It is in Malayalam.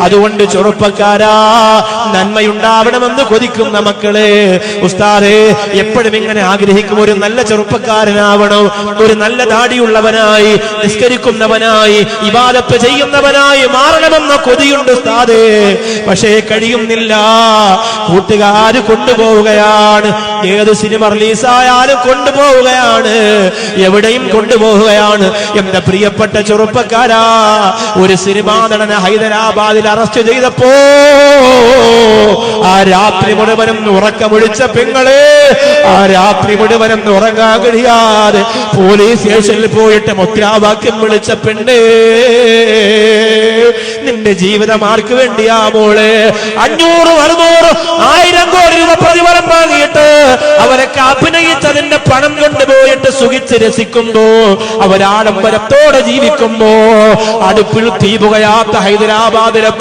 അതുകൊണ്ട് ചെറുപ്പക്കാരാ നന്മയുണ്ടാവണമെന്ന് കൊതിക്കുന്ന മക്കളെ ഉസ്താദേ എപ്പോഴും ഇങ്ങനെ ആഗ്രഹിക്കും ഒരു നല്ല ചെറുപ്പക്കാരനാവണം ഒരു നല്ല ദാടിയുള്ളവനായി നിസ്കരിക്കുന്നവനായി ഇബാദത്ത് ചെയ്യുന്നവനായി മാറണമെന്ന കൊതിയുണ്ട് ഉസ്താദേ. പക്ഷേ കഴിയുന്നില്ല. കൂട്ടുകാര് കൊണ്ടുപോവുകയാണ്. ഏത് സിനിമ റിലീസായാലും കൊണ്ടുപോവുകയാണ്. എവിടെയും കൊണ്ടുപോവുകയാണ്. എന്റെ പ്രിയപ്പെട്ട ചെറുപ്പക്കാരാ ഒരു സിനിമാ നടന ഹൈദരാബാദിൽ അറസ്റ്റ് ചെയ്തപ്പോ ആ രാത്രി മുഴുവനും ഉറക്കമൊഴിച്ച പെങ്ങളെ ആ രാത്രി മുഴുവനും ഉറങ്ങാൻ കഴിയാതെ പോലീസ് സ്റ്റേഷനിൽ പോയിട്ട് മുദ്രാവാക്യം വിളിച്ച പെണ്ണേ നിന്റെ ജീവിതം ആർക്ക് വേണ്ടിയാ മോളെ? അഞ്ഞൂറ് അറുന്നൂറ് ആയിരം കോടി രൂപ പ്രതിഫലം വാങ്ങിയിട്ട് അവരൊക്കെ അഭിനയിച്ചതിന്റെ പണം സുഖിച്ച് രസിക്കുമ്പോ അവരാഡംബരത്തോടെ ജീവിക്കുമ്പോ അടുപ്പിൽ തീ പുകയാത്ത ഹൈദരാബാദിലെ